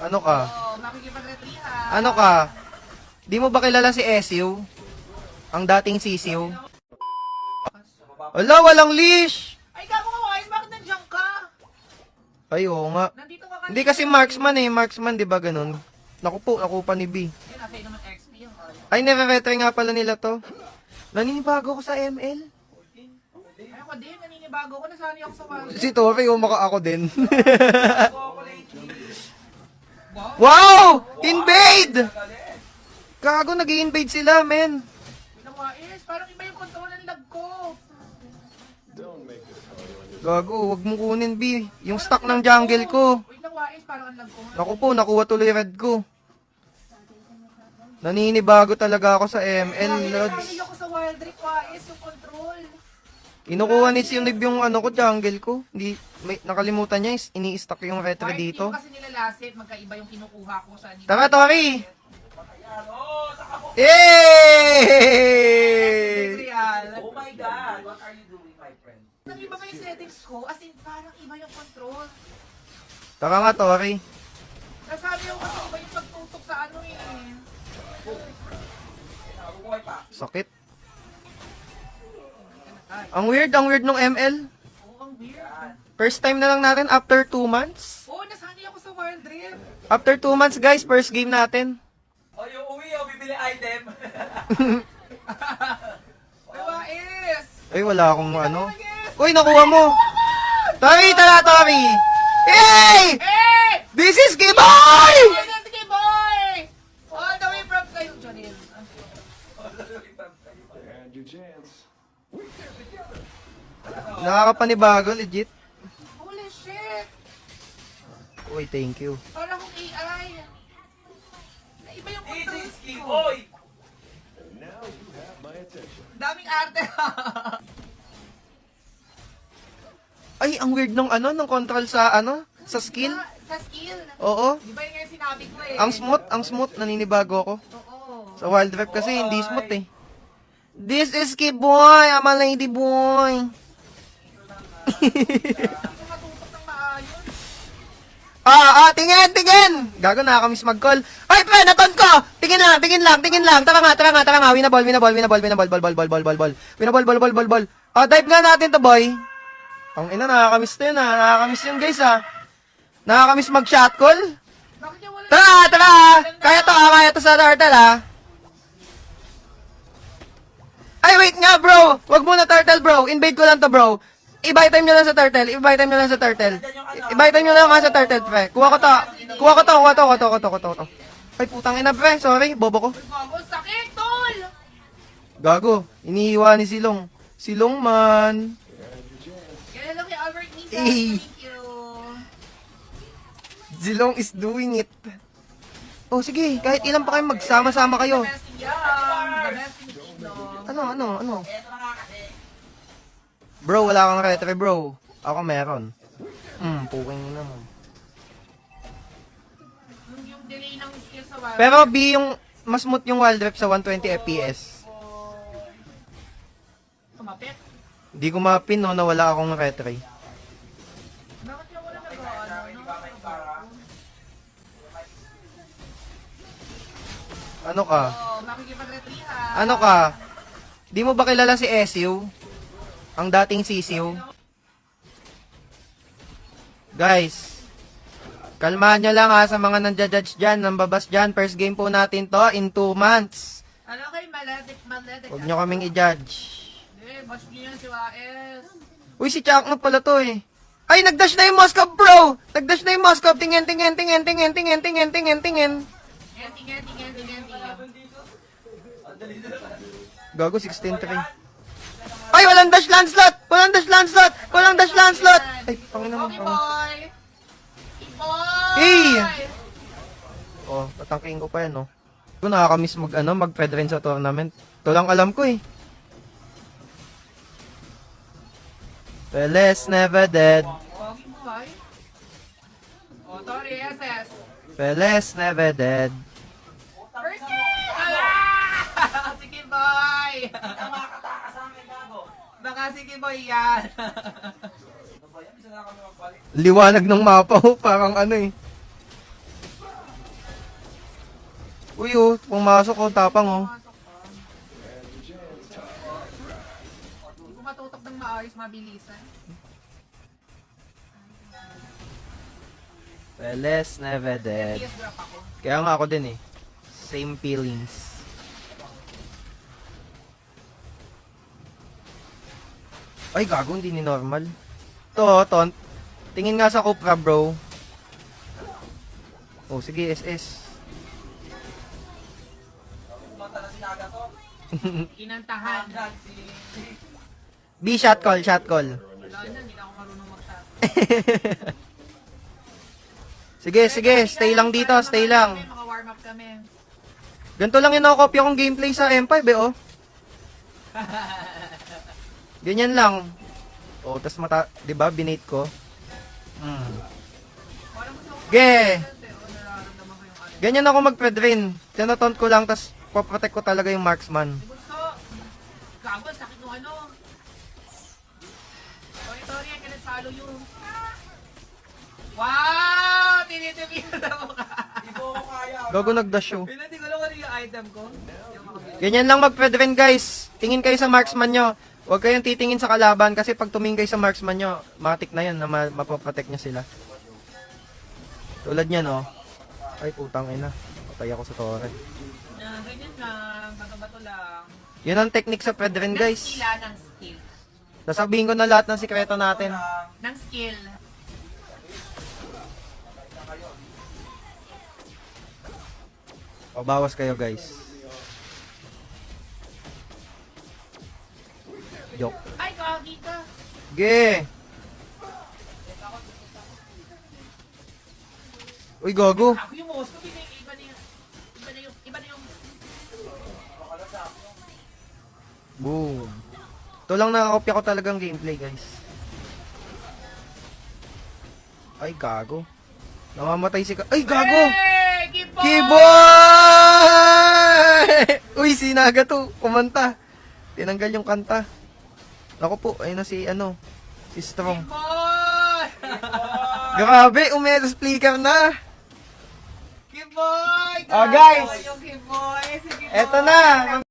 Ano ka? Oh, makikipagretrihan. Ano ka? Di mo ba kilala si Esiu? Ang dating sisiu? Wala, walang leash! Ay, gago ka, Wise. Bakit nandiyan ka? Ay, oo nga. Nandito ka kanina. Hindi kasi marksman eh. Marksman, di ba ganun? Naku po, nakupa ni B. Yun, nasa iyo naman XP yung. Ay, nire-retry nga pala nila to. Naninibago ko sa ML. Ay, ako din. Naninibago ko. Nasani ako sa wall. Si Tori, umaka ako din. Ako lately. Wow. Invade! Gago, nag invade sila, men. Wise. Parang iba yung control ng lag ko. Gago, wag mo kunin, B. Yung stock ng jungle ko. Wise. Parang ang lag ko. Naku po, nakuha tuloy red ko. Naninibago talaga ako sa ML, Lods. Nasani ako sa wild trick, Wise. Yung control. Kinukuha ni Sinib yung ano ko, jungle ko. Hindi, may, nakalimutan niya, is- ini-stock yung retro dito. Kasi nilalasit. Magkaiba yung kinukuha ko sa... Tara, Tori! Yay! Oh my God! What are you doing, my friend? Nang-iba ba yung settings ko? As in, parang iba yung control. Tara nga, Tori. Nasabi ko kasi iba yung pagtutok sa ano eh. Sakit. Ang weird, ang weird nung ML. Oo, ang weird. First time na lang natin after 2 months. Oo, nasanay ako sa Wild Rift. After 2 months, guys, first game natin. O, yung uwi, o, bibili item. Ay, Wais! Ay, wala akong ano. Yes! Uy, nakuha mo! Tara, Tori! Yay! Hey! This is Giboy! Yes, sige, boy! All the way from kayo, Janil. Nakakapanibago, legit. Holy shit! Uy, thank you. Parang akong AI. Na iba yung This control is ko. Kiboy! Daming arte. Ay, ang weird nung ano, nung control sa ano, sa skill. Sa skill. Oo. Di ba yun nga yung sinabi ko eh? Ang smooth, ang smooth, naninibago ako. Oo. Sa Wild Rift kasi hindi smooth eh. This is Kiboy, I'm a lady boy. Ah, ah, tingin, tingin! Gago, nakakamiss mag-call. Ay, pre, naton ko! Tingin na, tingin lang, tingin lang. Tara nga, tara nga, tara nga. Winaball, winaball, winaball, winaball, ball, ball, ball, ball, ball, ball. Winaball, ball, ball, ball, ball. Ah, dive nga natin to, boy. Ang ina, nakakamiss to yun, ah. Nakakamiss yun, guys, ah. Nakakamiss mag-shot call. Tara, tara! Kaya to, ah, kaya to sa turtle, ah. Nga, bro! Wag muna turtle, bro. Invade ko lang to, bro. I-buy time nyo lang sa turtle. I-buy time nyo lang sa turtle. I-buy time nyo lang nga sa turtle, pre. Kuha ko to. Kuha ko to, kuha to, kuha to, kuha to, kuha to, to. Ay, putang ina, pre. Sorry, bobo ko. Sakit, tol! Gago. Iniiwa ni Silong. Silong man. You. Silong is doing it. Oh, sige. Kahit ilan pa kayo magsama-sama kayo. Ano, ano, ano? Bro, wala kang retry, bro. Ako meron. Hmm, puking naman. Yung, yung delay ng skill sa wild. Pero B yung mas smooth yung wild rep sa 120 FPS. Tumapit. Hindi ko mapin no na wala akong retry. Bakit yung wala nag-ano? Ano ka? Oo, makikipagretrihan. Ano ka? Di mo ba kilala si Esiu? Ang dating sisiu? Guys, kalmahan nyo lang ha sa mga nanjajudge dyan, nambabas dyan. First game po natin to in 2 months. Ano kay Maletic Maletic? Huwag nyo kaming i-judge. Eh, bash niyo yan si Waes. Uy, si Chuck na pala to eh. Ay, nagdash na yung Moskov, bro! Nagdash na yung Moskov. Tingin, tingin, tingin, tingin, tingin, tingin, tingin, tingin. Enti, enti, enti, enti. Gago, 16-3. Ay, walang dash landslot! Walang dash landslot! Walang dash landslot! Ay, pangin naman. Okay, boy. Hey! Oh, tatangking ko pa yan, no? Kung nakakamiss mag, ano, mag-fed rin sa tournament. Ito lang alam ko, eh. Peles never dead. Oh, sorry, SS. Peles never dead. Baka sige, boy, yan. Liwanag ng mapa, oh, parang ano eh. Uy, oh, pumasok oh, tapang oh. Hindi ko matutok ng maayos, mabilisan. Peles never dead. Kaya nga ako din eh. Same feelings. Ay, gago, hindi ni normal. To, ton. Tingin nga sa Cupra, bro. Oh, sige, SS. Kinantahan. B, shot call, shot call. Wala na, hindi na ako marunong magtato. Sige, sige, stay lang dito, stay lang. Maka warm up kami. Ganito lang yung nakakopya kong gameplay sa M5 eh, oh. Ganyan lang. Oh, tas mata, 'di ba, binate ko. Ko Ge. Ganyan ako mag-pedrin. Tinaton ko lang, tas paprotect ko talaga yung marksman. Gago, sakit nung ano. Sorry, sorry, I cannot follow you. Wow! Di ko ko kaya. Gago nag-dash oh. Pinati ko lang yung item ko. Ganyan lang mag-pedrin, guys. Tingin kayo sa marksman nyo. Huwag kayong titingin sa kalaban kasi pag tumingin kayo sa marksman nyo, matik na yun na ma- mapaprotect nyo sila. Tulad niyan, oh. Ay, putang ina. Patay ako sa torre. na ganyan lang, bato-bato lang. Yun ang technique sa pedrin, Ng guys. skill, ng skill. Sasabihin ko na lahat ng sikreto natin. Ng skill. Pabawas kayo, guys. Joke. Ay, kagi ka. Ge! Uy, gago. Ako yung most ko, iba na yung, iba na yung, iba na yung, Boom. Ito lang nakakopya ko talagang gameplay, guys. Ay, gago. Namamatay si ka... Ay, gago! Hey! Kibo! Kiboy! Uy, si Naga to. Kumanta. Tinanggal yung kanta. Ako po, ayun na si, ano, si Strong. Grabe, umero speaker na. Kiboy! Oh, guys. Yung Kiboy! Si Kiboy! Eto na.